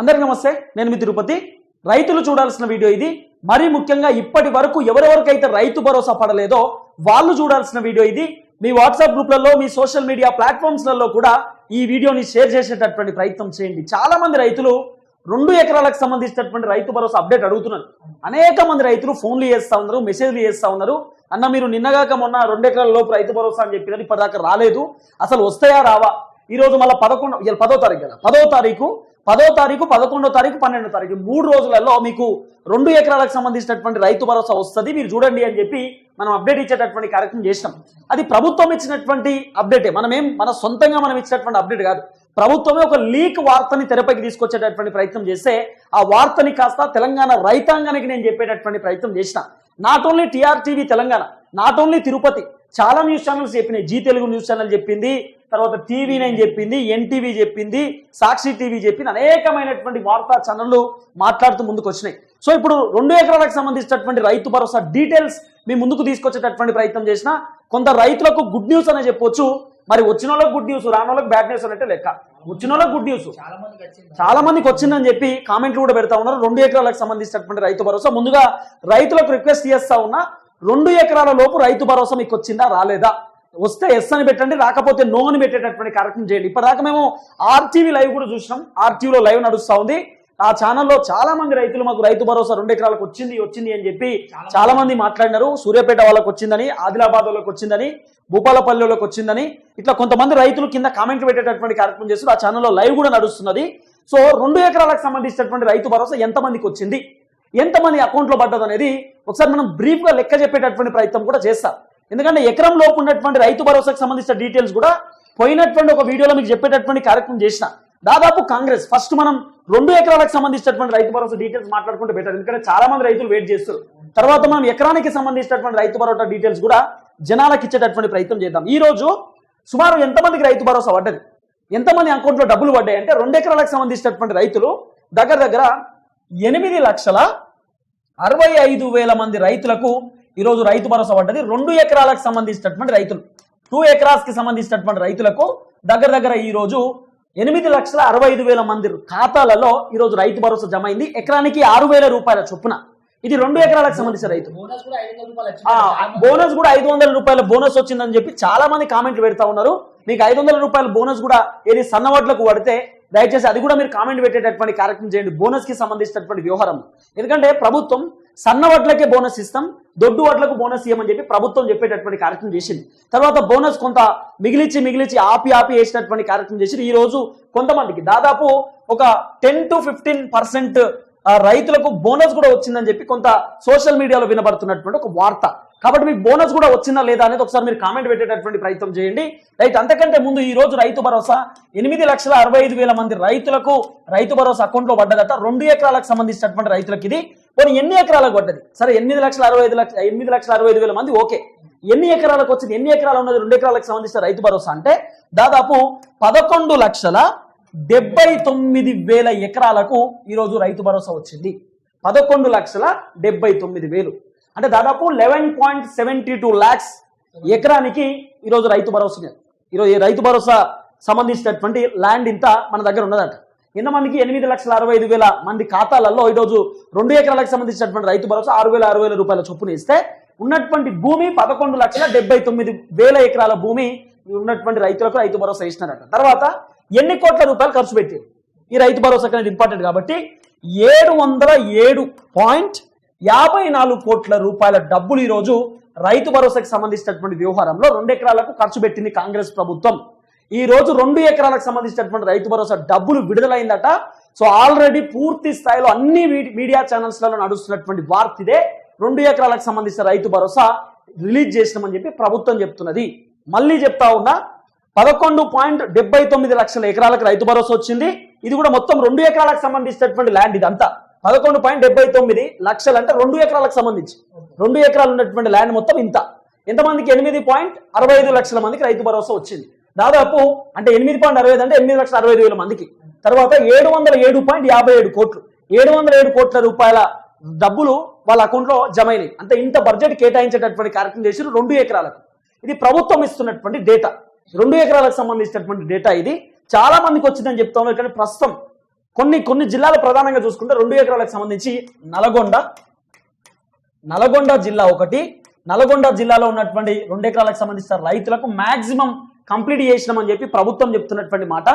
అందరికీ నమస్తే నేను మీ తిరుపతి. రైతులు చూడాల్సిన వీడియో ఇది. మరీ ముఖ్యంగా ఇప్పటి వరకు ఎవరెవరికైతే రైతు భరోసా పడలేదో వాళ్ళు చూడాల్సిన వీడియో ఇది. మీ వాట్సాప్ గ్రూప్లలో మీ సోషల్ మీడియా ప్లాట్ఫామ్స్లలో కూడా ఈ వీడియోని షేర్ చేసేటటువంటి ప్రయత్నం చేయండి. చాలా మంది రైతులు రెండు ఎకరాలకు సంబంధించినటువంటి రైతు భరోసా అప్డేట్ అడుగుతున్నారు. అనేక మంది రైతులు ఫోన్లు చేస్తా ఉన్నారు మెసేజ్లు చేస్తా ఉన్నారు. అన్న మీరు నిన్నగాక మొన్న రెండు ఎకరాల లోపు రైతు భరోసా అని చెప్పినారు ఇప్పటిదాకా రాలేదు. అసలు వస్తాయా రావా? ఈరోజు మళ్ళీ పదకొండు ఇవాళ పదో తారీఖు కదా. పదో తారీఖు పదో తారీఖు పదకొండో తారీఖు పన్నెండో తారీఖు. మూడు రోజులలో మీకు రెండు ఎకరాలకు సంబంధించినటువంటి రైతు భరోసా వస్తుంది. మీరు చూడండి అని చెప్పి మనం అప్డేట్ ఇచ్చేటటువంటి కార్యక్రమం చేసినాం. అది ప్రభుత్వం ఇచ్చినటువంటి అప్డేటే. మనమేం మన సొంతంగా మనం ఇచ్చినటువంటి అప్డేట్ కాదు. ప్రభుత్వమే ఒక లీక్ వార్తని తెరపైకి తీసుకొచ్చేటటువంటి ప్రయత్నం చేస్తే ఆ వార్తని కాస్త తెలంగాణ రైతాంగానికి నేను చెప్పేటటువంటి ప్రయత్నం చేసిన. Not only TRTV Telangana not only Tirupati చాలా న్యూస్ ఛానల్స్ చెప్పినాయి. జీ తెలుగు న్యూస్ ఛానల్ చెప్పింది. తర్వాత టీవీ నైన్ చెప్పింది ఎన్టీవీ చెప్పింది సాక్షి టీవీ చెప్పింది అనేకమైనటువంటి వార్తా ఛానళ్ళు మాట్లాడుతూ ముందుకు వచ్చినాయి. సో ఇప్పుడు రెండు ఎకరాలకు సంబంధించినటువంటి రైతు భరోసా డీటెయిల్స్ మీ ముందుకు తీసుకొచ్చేటటువంటి ప్రయత్నం చేసిన కొంత రైతులకు గుడ్ న్యూస్ అనే చెప్పొచ్చు. మరి వచ్చిన వాళ్ళకి గుడ్ న్యూస్ రాని వాళ్ళకి బ్యాడ్ న్యూస్ అన్నట్టే లెక్క. వచ్చిన వాళ్ళకి గుడ్ న్యూస్. చాలా మందికి వచ్చిందని చెప్పి కామెంట్లు కూడా పెడతా ఉన్నారు. రెండు ఎకరాలకు సంబంధించినటువంటి రైతు భరోసా. ముందుగా రైతులకు రిక్వెస్ట్ చేస్తా ఉన్నా రెండు ఎకరాల లోపు రైతు భరోసా మీకు వచ్చిందా రాలేదా? వస్తే ఎస్ అని పెట్టండి రాకపోతే నో అని పెట్టేటటువంటి కార్యక్రమం చేయండి. ఇప్పటిదాకా మేము ఆర్టీవీ లైవ్ కూడా చూసినాం. ఆర్టీవీలో లైవ్ నడుస్తా ఉంది ఆ ఛానల్లో చాలా మంది రైతులు మాకు రైతు భరోసా రెండు ఎకరాలకు వచ్చింది వచ్చింది అని చెప్పి చాలా మంది మాట్లాడినారు. సూర్యాపేట వాళ్ళకి వచ్చిందని ఆదిలాబాద్ వాళ్ళకి వచ్చిందని భూపాలపల్లిలోకి వచ్చిందని. ఇట్లా కొంతమంది రైతులు కింద కామెంట్లు పెట్టేటటువంటి కార్యక్రమం చేస్తారు ఆ ఛానల్లో లైవ్ కూడా నడుస్తున్నది. సో రెండు ఎకరాలకు సంబంధించినటువంటి రైతు భరోసా ఎంతమందికి వచ్చింది? ఎంతమంది అకౌంట్లో పడ్డది అనేది ఒకసారి మనం బ్రీఫ్గా లెక్క చెప్పేటటువంటి ప్రయత్నం కూడా చేస్తాం. ఎందుకంటే ఎకరం లోపు ఉన్నటువంటి రైతు భరోసాకు సంబంధించిన డీటెయిల్స్ కూడా పోయినటువంటి ఒక వీడియోలో మీకు చెప్పేటటువంటి కార్యక్రమం చేసిన. దాదాపు కాంగ్రెస్ ఫస్ట్ మనం రెండు ఎకరాలకు సంబంధించినటువంటి రైతు భరోసా డీటెయిల్స్ మాట్లాడుకుంటే బెటర్ ఎందుకంటే చాలా మంది రైతులు వెయిట్ చేస్తారు తర్వాత మనం ఎకరానికి సంబంధించినటువంటి రైతు భరోసా డీటెయిల్స్ కూడా జనాలకు ఇచ్చేటటువంటి ప్రయత్నం చేద్దాం. ఈ రోజు సుమారు ఎంతమందికి రైతు భరోసా పడ్డది? ఎంతమంది అకౌంట్లో డబ్బులు పడ్డాయి? అంటే రెండు ఎకరాలకు సంబంధించినటువంటి రైతులు దగ్గర దగ్గర ఎనిమిది లక్షల అరవై ఐదు వేల మంది రైతులకు ఈరోజు రైతు భరోసా పడ్డది. రెండు ఎకరాలకు సంబంధించినటువంటి రైతులు. టూ ఎకరాస్కి సంబంధించినటువంటి రైతులకు దగ్గర దగ్గర ఈ రోజు ఎనిమిది లక్షల అరవై ఐదు వేల మంది ఖాతాలలో ఈరోజు రైతు భరోసా జమ అయింది. ఎకరానికి ఆరు వేల రూపాయల చొప్పున. ఇది రెండు ఎకరాలకు సంబంధించిన రైతు. బోనస్ కూడా ఐదు వందల రూపాయలు బోనస్ వచ్చిందని చెప్పి చాలా మంది కామెంట్లు పెడతా ఉన్నారు. మీకు ఐదు వందల రూపాయల బోనస్ కూడా ఏది సన్నవడ్లకు పడితే దయచేసి అది కూడా మీరు కామెంట్ పెట్టేటటువంటి కార్యక్రమం చేయండి. బోనస్కి సంబంధించినటువంటి వ్యవహారం. ఎందుకంటే ప్రభుత్వం సన్న వడ్లకే బోనస్ ఇస్తాం దొడ్డు వడ్లకు బోనస్ ఇవ్వమని చెప్పి ప్రభుత్వం చెప్పేటటువంటి కార్యక్రమం చేసింది. తర్వాత బోనస్ కొంత మిగిలిచ్చి మిగిలిచ్చి ఆపి ఆపి వేసినటువంటి కార్యక్రమం చేసి ఈ రోజు కొంతమందికి దాదాపు ఒక టెన్ టు ఫిఫ్టీన్ పర్సెంట్ రైతులకు బోనస్ కూడా వచ్చిందని చెప్పి కొంత సోషల్ మీడియాలో వినబడుతున్నటువంటి ఒక వార్త. కాబట్టి మీకు బోనస్ కూడా వచ్చిందా లేదా అనేది ఒకసారి మీరు కామెంట్ పెట్టేటటువంటి ప్రయత్నం చేయండి. రైట్ అంతకంటే ముందు ఈ రోజు రైతు భరోసా ఎనిమిది లక్షల అరవై ఐదు వేల మంది రైతులకు రైతు భరోసా అకౌంట్లో పడ్డదట. రెండు ఎకరాలకు సంబంధించినటువంటి రైతులకు ఇది. పోనీ ఎన్ని ఎకరాలకు పడ్డది? సరే ఎనిమిది లక్షల అరవై ఐదు లక్ష ఎనిమిది లక్షల అరవై ఐదు వేల మంది ఓకే. ఎన్ని ఎకరాలకు వచ్చింది? ఎన్ని ఎకరాలు ఉన్నది? రెండు ఎకరాలకు సంబంధించిన రైతు భరోసా అంటే దాదాపు పదకొండు లక్షల డెబ్బై తొమ్మిది వేల ఎకరాలకు ఈరోజు రైతు భరోసా వచ్చింది. పదకొండు లక్షల డెబ్బై తొమ్మిది వేలు. అంటే దాదాపు eleven point seventy two lakhs ఎకరానికి ఈరోజు రైతు భరోసా ఈరోజు రైతు భరోసా సంబంధించినటువంటి ల్యాండ్ ఇంత మన దగ్గర ఉన్నదంట. ఎంతమందికి ఎనిమిది లక్షల అరవై ఐదు వేల మంది ఖాతాలలో ఈరోజు రెండు ఎకరాలకు సంబంధించినటువంటి రైతు భరోసా ఆరు వేల ఆరు వేల రూపాయల చొప్పున ఇస్తే ఉన్నటువంటి భూమి పదకొండు లక్షల డెబ్బై తొమ్మిది వేల ఎకరాల భూమి ఉన్నటువంటి రైతులకు రైతు భరోసా ఇస్తున్నారట. తర్వాత ఎన్ని కోట్ల రూపాయలు ఖర్చు పెట్టారు? ఈ రైతు భరోసా అనేది ఇంపార్టెంట్ కాబట్టి ఏడు వందల ఏడు పాయింట్ యాభై నాలుగు కోట్ల రూపాయల డబ్బులు ఈరోజు రైతు భరోసాకి సంబంధించినటువంటి వ్యవహారంలో రెండు ఎకరాలకు ఖర్చు పెట్టింది కాంగ్రెస్ ప్రభుత్వం. ఈ రోజు రెండు ఎకరాలకు సంబంధించినటువంటి రైతు భరోసా డబ్బులు విడుదలైందట. సో ఆల్రెడీ పూర్తి స్థాయిలో అన్ని మీడియా ఛానల్స్లలో నడుస్తున్నటువంటి వార్త ఇదే. రెండు ఎకరాలకు సంబంధించిన రైతు భరోసా రిలీజ్ చేసినామని చెప్పి ప్రభుత్వం చెప్తున్నది. మళ్ళీ చెప్తా ఉన్నా పదకొండు పాయింట్ డెబ్బై తొమ్మిది లక్షల ఎకరాలకు రైతు భరోసా వచ్చింది. ఇది కూడా మొత్తం రెండు ఎకరాలకు సంబంధించినటువంటి ల్యాండ్ ఇదంతా. పదకొండు పాయింట్ డెబ్బై తొమ్మిది లక్షలు అంటే రెండు ఎకరాలకు సంబంధించి. రెండు ఎకరాలు ఉన్నటువంటి ల్యాండ్ మొత్తం ఇంత. ఎంతమందికి? ఎనిమిది పాయింట్ అరవై ఐదు లక్షల మందికి రైతు భరోసా వచ్చింది. దాదాపు అంటే ఎనిమిది పాయింట్ అరవై ఐదు అంటే ఎనిమిది లక్షల అరవై ఐదు వేల మందికి. తర్వాత ఏడు వందల ఏడు పాయింట్ యాభై ఏడు కోట్లు. ఏడు వందల ఏడు కోట్ల రూపాయల డబ్బులు వాళ్ళ అకౌంట్లో జమ అయినాయి. అంటే ఇంత బడ్జెట్ కేటాయించేటటువంటి కార్యక్రమం చేసి రెండు ఎకరాలకు. ఇది ప్రభుత్వం ఇస్తున్నటువంటి డేటా రెండు ఎకరాలకు సంబంధించినటువంటి డేటా ఇది. చాలా మందికి వచ్చిందని చెప్తాను కానీ ప్రస్తుతం కొన్ని కొన్ని జిల్లాలు ప్రధానంగా చూసుకుంటే రెండు ఎకరాలకు సంబంధించి నల్గొండ నల్గొండ జిల్లా ఒకటి. నల్గొండ జిల్లాలో ఉన్నటువంటి రెండు ఎకరాలకు సంబంధించిన రైతులకు మాక్సిమం కంప్లీట్ చేసినామని చెప్పి ప్రభుత్వం చెప్తున్నటువంటి మాట.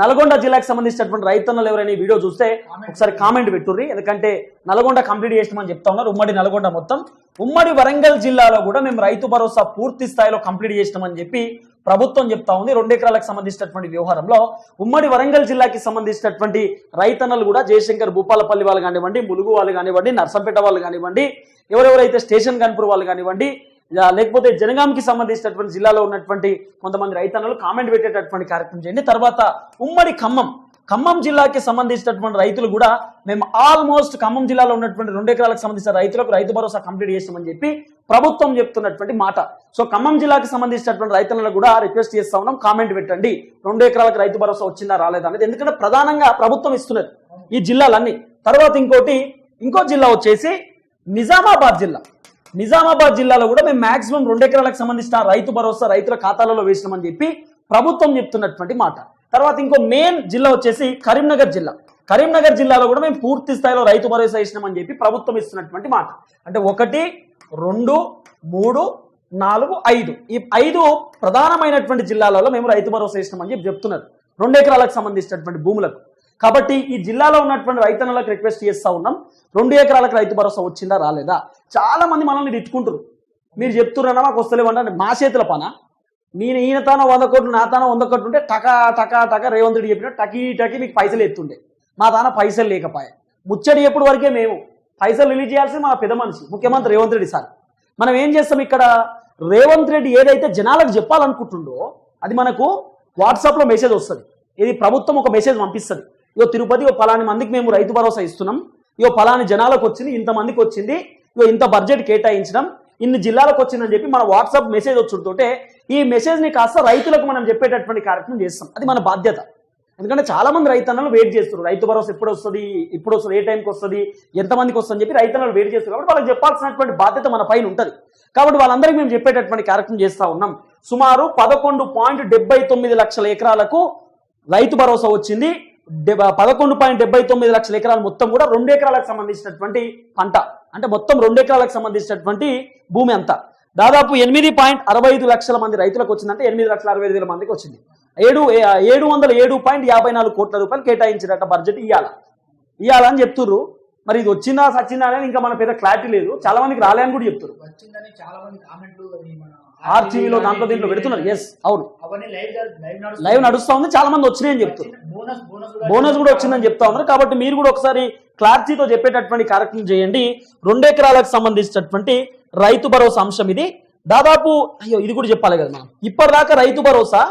నల్గొండ జిల్లాకు సంబంధించినటువంటి రైతన్నలు ఎవరైనా వీడియో చూస్తే ఒకసారి కామెంట్ పెట్టుర్రి. ఎందుకంటే నల్గొండ కంప్లీట్ చేసినామని చెప్తా ఉన్నారు. ఉమ్మడి నల్గొండ మొత్తం. ఉమ్మడి వరంగల్ జిల్లాలో కూడా మేము రైతు భరోసా పూర్తి స్థాయిలో కంప్లీట్ చేసినామని చెప్పి ప్రభుత్వం చెప్తా ఉంది. రెండు ఎకరాలకు సంబంధించినటువంటి వ్యవహారంలో ఉమ్మడి వరంగల్ జిల్లాకి సంబంధించినటువంటి రైతన్నలు కూడా జయశంకర్ భూపాలపల్లి వాళ్ళు కానివ్వండి ములుగు వాళ్ళు కానివ్వండి నర్సంపేట వాళ్ళు కానివ్వండి ఎవరెవరైతే స్టేషన్ కన్పూర్ వాళ్ళు కానివ్వండి లేకపోతే జనగాంకి సంబంధించినటువంటి జిల్లాలో ఉన్నటువంటి కొంతమంది రైతన్నలు కామెంట్ పెట్టేటటువంటి కార్యక్రమం చేయండి. తర్వాత ఉమ్మడి ఖమ్మం. ఖమ్మం జిల్లాకి సంబంధించినటువంటి రైతులు కూడా మేము ఆల్మోస్ట్ ఖమ్మం జిల్లాలో ఉన్నటువంటి రెండు ఎకరాలకు సంబంధించిన రైతులకు రైతు భరోసా కంప్లీట్ చేస్తామని చెప్పి ప్రభుత్వం చెప్తున్నటువంటి మాట. సో ఖమ్మం జిల్లాకి సంబంధించినటువంటి రైతులను కూడా రిక్వెస్ట్ చేస్తా ఉన్నాం. కామెంట్ పెట్టండి. రెండు ఎకరాలకు రైతు భరోసా వచ్చిందా రాలేదా అనేది. ఎందుకంటే ప్రధానంగా ప్రభుత్వం ఇస్తున్నది ఈ జిల్లాలన్నీ. తర్వాత ఇంకోటి ఇంకో జిల్లా వచ్చేసి నిజామాబాద్ జిల్లా. నిజామాబాద్ జిల్లాలో కూడా మేము మాక్సిమం రెండు ఎకరాలకు సంబంధించిన రైతు భరోసా రైతుల ఖాతాలలో వేసినామని చెప్పి ప్రభుత్వం చెప్తున్నటువంటి మాట. తర్వాత ఇంకో మెయిన్ జిల్లా వచ్చేసి కరీంనగర్ జిల్లా. కరీంనగర్ జిల్లాలో కూడా మేము పూర్తి స్థాయిలో రైతు భరోసా వేసినామని చెప్పి ప్రభుత్వం ఇస్తున్నటువంటి మాట. అంటే ఒకటి రెండు మూడు నాలుగు ఐదు. ఈ ఐదు ప్రధానమైనటువంటి జిల్లాలలో మేము రైతు భరోసా ఇస్తామని చెప్పి చెప్తున్నారు. రెండు ఎకరాలకు సంబంధించినటువంటి భూములకు. కాబట్టి ఈ జిల్లాలో ఉన్నటువంటి రైతన్నలకు రిక్వెస్ట్ చేస్తా ఉన్నాం. రెండు ఎకరాలకు రైతు భరోసా వచ్చిందా రాలేదా? చాలా మంది మనల్ని తిట్టుకుంటారు మీరు చెప్తున్నారా మాకు వస్తలేమంటే మా చేతుల పన? నేను ఈయన తాన వంద కోట్లు నా తాన వంద కోట్లు ఉంటే టకా టకా టకా రేవంత్ చెప్పిన టకీ టకీ మీకు పైసలు ఎత్తుండే. మా తాన పైసలు లేకపోయా. ముచ్చడి ఎప్పుడు వరకే మేము పైసలు రిలీజ్ చేయాల్సింది మా పెద్ద మనిషి ముఖ్యమంత్రి రేవంత్ రెడ్డి సార్. మనం ఏం చేస్తాం ఇక్కడ? రేవంత్ రెడ్డి ఏదైతే జనాలకు చెప్పాలనుకుంటుండో అది మనకు వాట్సాప్లో మెసేజ్ వస్తుంది. ఇది ప్రభుత్వం ఒక మెసేజ్ పంపిస్తుంది. ఇగో తిరుపతి ఓ పలాని మందికి మేము రైతు భరోసా ఇస్తున్నాం. ఇగో పలాని జనాలకు వచ్చింది ఇంతమందికి వచ్చింది. ఇగో ఇంత బడ్జెట్ కేటాయించడం ఇన్ని జిల్లాలకు వచ్చిందని చెప్పి మన వాట్సాప్ మెసేజ్ వచ్చుంటుంటే ఈ మెసేజ్ని కాస్త రైతులకు మనం చెప్పేటటువంటి కార్యక్రమం చేస్తాం. అది మన బాధ్యత. ఎందుకంటే చాలా మంది రైతన్నలు వెయిట్ చేస్తారు రైతు భరోసా ఎప్పుడు వస్తుంది ఇప్పుడు వస్తుంది ఏ టైంకి వస్తుంది ఎంతమందికి వస్తుంది అని చెప్పి రైతన్నలు వెయిట్ చేస్తారు కాబట్టి వాళ్ళకి చెప్పాల్సినటువంటి బాధ్యత మన పైన ఉంటుంది. కాబట్టి వాళ్ళందరికీ మేము చెప్పేటటువంటి కార్యక్రమం చేస్తా ఉన్నాం. సుమారు పదకొండు పాయింట్ డెబ్బై తొమ్మిది లక్షల ఎకరాలకు రైతు భరోసా వచ్చింది. పదకొండు పాయింట్ డెబ్బై తొమ్మిది లక్షల ఎకరాలు మొత్తం కూడా రెండు ఎకరాలకు సంబంధించినటువంటి పంట. అంటే మొత్తం రెండు ఎకరాలకు సంబంధించినటువంటి భూమి అంతా. దాదాపు ఎనిమిది పాయింట్ అరవై ఐదు లక్షల మంది రైతులకు వచ్చిందంటే ఎనిమిది లక్షల అరవై ఐదు వేల మందికి వచ్చింది. ఏడు ఏడు వందల ఏడు పాయింట్ యాభై నాలుగు కోట్ల రూపాయలు కేటాయించినట్ట బడ్జెట్ ఇవ్వాల ఇవ్వాలని చెప్తుర్రు. మరి ఇది వచ్చిందా సచ్చిందా అనేది ఇంకా మన పెద్ద క్లారిటీ లేదు. చాలా మందికి కూడా చెప్తున్నారు మంది కామెంట్లు అది మన ఆర్టీవీలో దాంట్లో దీంట్లో పెడుతున్నారు. ఎస్ అవును. లైవ్ నడుస్తా ఉంది. చాలా మంది వచ్చినాయని చెప్తున్నారు బోనస్ బోనస్ బోనస్ కూడా వచ్చిందని చెప్తా ఉన్నారు. కాబట్టి మీరు కూడా ఒకసారి క్లారిటీతో చెప్పేటటువంటి కార్యక్రమం చేయండి. రెండు ఎకరాలకు సంబంధించినటువంటి రైతు భరోసా అంశం ఇది. దాదాపు అయ్యో ఇది కూడా చెప్పాలి కదా మనం. ఇప్పటిదాకా రైతు భరోసా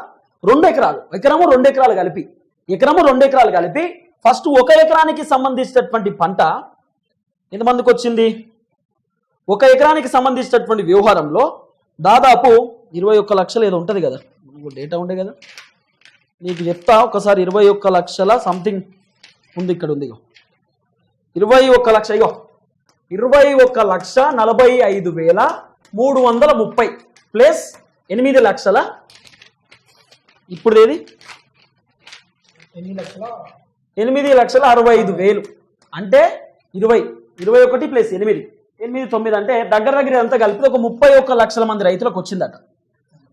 రెండు ఎకరాలు. ఎకరము రెండు ఎకరాలు కలిపి. ఎకరము రెండు ఎకరాలు కలిపి ఫస్ట్ ఒక ఎకరానికి సంబంధించినటువంటి పంట ఎంతమందికి వచ్చింది? ఒక ఎకరానికి సంబంధించినటువంటి వ్యవహారంలో దాదాపు ఇరవై ఒక్క లక్షలు ఏదో ఉంటుంది కదా. మనకు డేటా ఉండే కదా. నీకు చెప్తా ఒకసారి ఇరవై ఒక్క లక్షల సంథింగ్ ఉంది ఇక్కడ ఉంది ఇగో. ఇరవై ఒక్క లక్ష ఇగో. ఇరవై ఒక్క లక్ష నలభై ఐదు వేల మూడు వందల ముప్పై ప్లస్ ఎనిమిది లక్షల ఇప్పుడు ఏది ఎనిమిది లక్షల ఎనిమిది లక్షల అరవై ఐదు వేలు. అంటే ఇరవై ఇరవై ఒకటి ప్లస్ ఎనిమిది. ఎనిమిది తొమ్మిది అంటే దగ్గర దగ్గర అంతా కలిపి ఒక ముప్పై ఒక్క లక్షల మంది రైతులకు వచ్చిందట.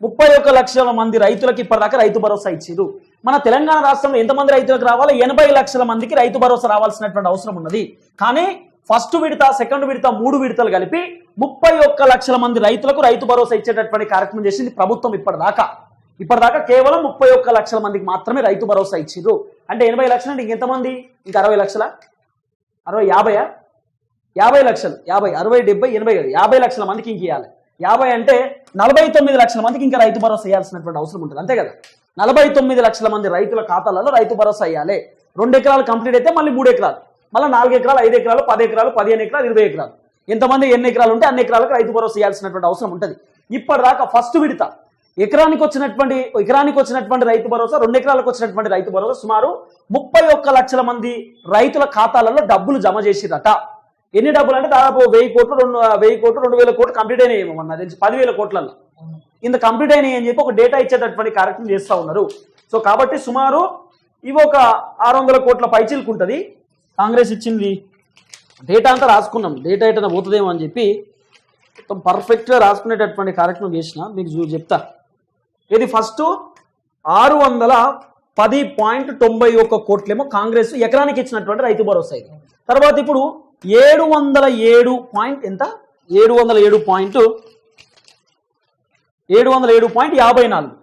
ముప్పై ఒక్క లక్షల మంది రైతులకు ఇప్పటిదాకా రైతు భరోసా ఇచ్చారు మన తెలంగాణ రాష్ట్రంలో ఎంతమంది రైతులకు రావాలి? ఎనభై లక్షల మందికి రైతు భరోసా రావాల్సినటువంటి అవసరం ఉన్నది. కానీ ఫస్ట్ విడత సెకండ్ విడత మూడు విడతలు కలిపి ముప్పై ఒక్క లక్షల మంది రైతులకు రైతు భరోసా ఇచ్చేటటువంటి కార్యక్రమం చేసింది ప్రభుత్వం ఇప్పటిదాకా. ఇప్పటిదాకా కేవలం ముప్పై ఒక్క లక్షల మందికి మాత్రమే రైతు భరోసా ఇచ్చిండ్రు. అంటే ఎనభై లక్షలు అంటే ఇంకెంతమంది? ఇంకా అరవై లక్షల? అరవై యాభైయా? యాభై లక్షలు. యాభై అరవై డెబ్బై ఎనభై యాభై లక్షల మందికి ఇంక ఇవ్వాలి యాభై అంటే నలభై తొమ్మిది లక్షల మందికి ఇంకా రైతు భరోసా ఇవ్వాల్సినటువంటి అవసరం ఉంటుంది. అంతే కదా? నలభై తొమ్మిది లక్షల మంది రైతుల ఖాతాలలో రైతు భరోసా ఇవ్వాలి రెండు ఎకరాలు కంప్లీట్ అయితే మళ్ళీ మూడు ఎకరాలు. మళ్ళీ నాలుగు ఎకరాలు ఐదు ఎకరాలు పది ఎకరాలు పదిహేను ఎకరాలు ఇరవై ఎకరాలు. ఎంతమంది ఎన్ని ఎకరాలు ఉంటే అన్ని ఎకరాలకు రైతు భరోసా ఇవ్వాల్సినటువంటి అవసరం ఉంటుంది. ఇప్పటిదాకా ఫస్ట్ విడత ఎకరానికి వచ్చినటువంటి ఎకరానికి వచ్చినటువంటి రైతు భరోసా రెండు ఎకరాలకు వచ్చినటువంటి రైతు భరోసా సుమారు ముప్పై ఒక్క లక్షల మంది రైతుల ఖాతాలలో డబ్బులు జమ చేసిరట. ఎన్ని డబ్బులు అంటే దాదాపు వెయ్యి కోట్లు రెండు వెయ్యి కోట్లు రెండు వేల కోట్లు కంప్లీట్ అయినాయి ఏమో నాకు తెలిసి పదివేల కోట్లలో. ఇంత కంప్లీట్ అయినాయి అని చెప్పి ఒక డేటా ఇచ్చేటటువంటి కార్యక్రమం చేస్తూ ఉన్నారు. సో కాబట్టి సుమారు ఇవి ఒక ఆరు వందల కోట్ల పైచీలకు ఉంటుంది. కాంగ్రెస్ ఇచ్చింది. డేటా అంతా రాసుకున్నాం. డేటా ఎటైనా పోతుందేమో అని చెప్పి మొత్తం పర్ఫెక్ట్గా రాసుకునేటటువంటి కార్యక్రమం చేసిన మీకు చెప్తా. ఇది ఫస్ట్ ఆరు వందల పది పాయింట్ తొంభై ఒక్క కోట్లేమో కాంగ్రెస్ ఎకరానికి ఇచ్చినటువంటి రైతు భరోసా ఇది. తర్వాత ఇప్పుడు ఏడు వందల ఏడు పాయింట్ ఎంత? ఏడు వందల ఏడు పాయింట్ ఏడు వందల ఏడు పాయింట్ యాభై నాలుగు.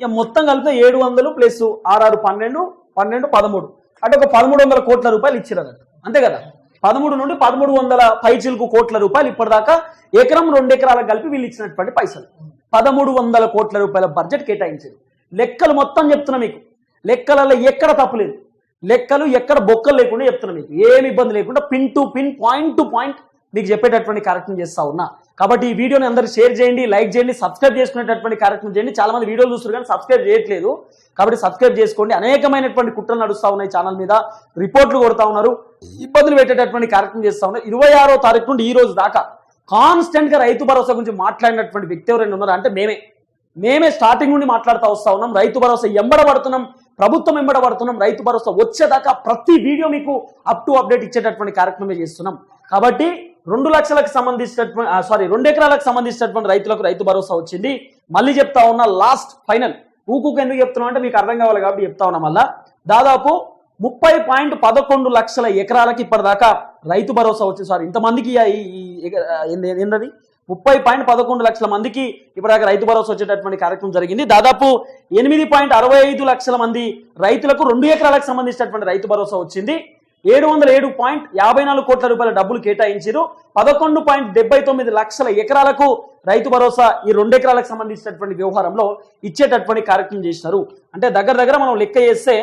ఇక మొత్తం కలిపితే ఏడు వందలు ప్లస్ ఆరు పన్నెండు పన్నెండు పదమూడు. అంటే ఒక పదమూడు వందల కోట్ల రూపాయలు ఇచ్చారు అంతే కదా? పదమూడు నుండి పదమూడు వందల పైచిలకు కోట్ల రూపాయలు ఇప్పటిదాకా ఎకరం రెండు ఎకరాలకు కలిపి వీళ్ళు ఇచ్చినటువంటి పైసలు. పదమూడు వందల కోట్ల రూపాయల బడ్జెట్ కేటాయించింది లెక్కలు మొత్తం చెప్తున్నా మీకు. లెక్కలలో ఎక్కడ తప్పులేదు లెక్కలు ఎక్కడ బొక్కలు లేకుండా చెప్తున్నా మీకు. ఏమి ఇబ్బంది లేకుండా pin to pin point to point మీకు చెప్పేటటువంటి కార్యక్రమం చేస్తా ఉన్నా. కాబట్టి ఈ వీడియోని అందరూ షేర్ చేయండి లైక్ చేయండి సబ్స్క్రైబ్ చేసుకునేటటువంటి కార్యక్రమం చేయండి. చాలా మంది వీడియోలు చూస్తారు కానీ సబ్స్క్రైబ్ చేయట్లేదు. కాబట్టి సబ్స్క్రైబ్ చేసుకోండి. అనేకమైనటువంటి కుట్రలు నడుస్తూ ఉన్నాయి ఛానల్ మీద. రిపోర్ట్లు కొడతా ఉన్నారు. ఇబ్బందులు పెట్టేటటువంటి కార్యక్రమం చేస్తా ఉన్నారు. ఇరవై ఆరో తారీఖు నుండి ఈ రోజు దాకా కాన్స్టెంట్గా రైతు భరోసా గురించి మాట్లాడినటువంటి వ్యక్తి ఎవరైనా ఉన్నారా? అంటే మేమే. మేమే స్టార్టింగ్ నుండి మాట్లాడుతూ వస్తా ఉన్నాం. రైతు భరోసా ఎంబడబడుతున్నాం ప్రభుత్వం ఎంబడబడుతున్నాం రైతు భరోసా వచ్చేదాకా ప్రతి వీడియో మీకు అప్ టు అప్డేట్ ఇచ్చేటటువంటి కార్యక్రమమే చేస్తున్నాం. కాబట్టి రెండు లక్షలకు సంబంధించినటువంటి సారీ రెండు ఎకరాలకు సంబంధించినటువంటి రైతులకు రైతు భరోసా వచ్చింది. మళ్ళీ చెప్తా ఉన్నా లాస్ట్ ఫైనల్ ఊకుకు ఎందుకు చెప్తున్నా అంటే మీకు అర్థం కావాలి కాబట్టి చెప్తా ఉన్నా మళ్ళా. దాదాపు ముప్పై పాయింట్ పదకొండు లక్షల ఎకరాలకి ఇప్పటిదాకా రైతు భరోసా వచ్చింది. సారీ ఇంతమందికి ఈ- ఏంది- ముప్పై పాయింట్ పదకొండు లక్షల మందికి ఇప్పటిదాకా రైతు భరోసా వచ్చేటటువంటి కార్యక్రమం జరిగింది. దాదాపు ఎనిమిది పాయింట్ అరవై ఐదు లక్షల మంది రైతులకు రెండు ఎకరాలకు సంబంధించినటువంటి రైతు భరోసా వచ్చింది. ఏడు వందల ఏడు పాయింట్ యాభై నాలుగు కోట్ల రూపాయల డబ్బులు కేటాయించారు. పదకొండు పాయింట్ డెబ్బై తొమ్మిది లక్షల ఎకరాలకు రైతు భరోసా ఈ రెండు ఎకరాలకు సంబంధించినటువంటి వ్యవహారంలో ఇచ్చేటటువంటి కార్యక్రమం చేసినారు. అంటే దగ్గర దగ్గర మనం లెక్క చేస్తే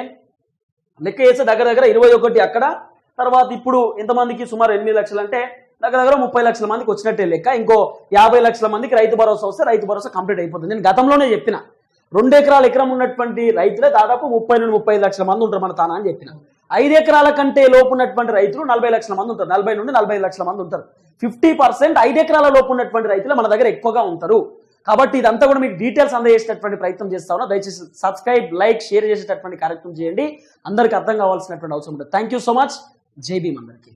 లెక్క చేస్తే దగ్గర దగ్గర ఇరవై ఒకటి అక్కడ తర్వాత ఇప్పుడు ఎంతమందికి సుమారు ఎనిమిది లక్షలు అంటే దగ్గర దగ్గర ముప్పై లక్షల మందికి వచ్చినట్టే లెక్క. ఇంకో యాభై లక్షల మందికి రైతు భరోసా వస్తే రైతు భరోసా కంప్లీట్ అయిపోతుంది. నేను గతంలోనే చెప్పిన రెండు ఎకరాల ఎకరం ఉన్నటువంటి రైతులే దాదాపు ముప్పై నుండి ముప్పై లక్షల మంది ఉంటారు మన తానా అని చెప్పిన. ఐదు ఎకరాల కంటే లోపు ఉన్నటువంటి రైతులు నలభై లక్షల మంది ఉంటారు. నలభై నుండి నలభై లక్షల మంది ఉంటారు. ఫిఫ్టీ పర్సెంట్ ఐదు ఎకరాల లోపు ఉన్నటువంటి రైతులు మన దగ్గర ఎక్కువగా ఉంటారు. కాబట్టి ఇదంతా కూడా మీకు డీటెయిల్స్ అందజేసేటటువంటి ప్రయత్నం చేస్తా ఉన్నా. దయచేసి సబ్స్క్రైబ్ లైక్ షేర్ చేసేటటువంటి కార్యక్రమం చేయండి. అందరికీ అర్థం కావాల్సినటువంటి అవసరం ఉంటుంది. థ్యాంక్ యూ సో మచ్ జై భీమ్ అందరికీ.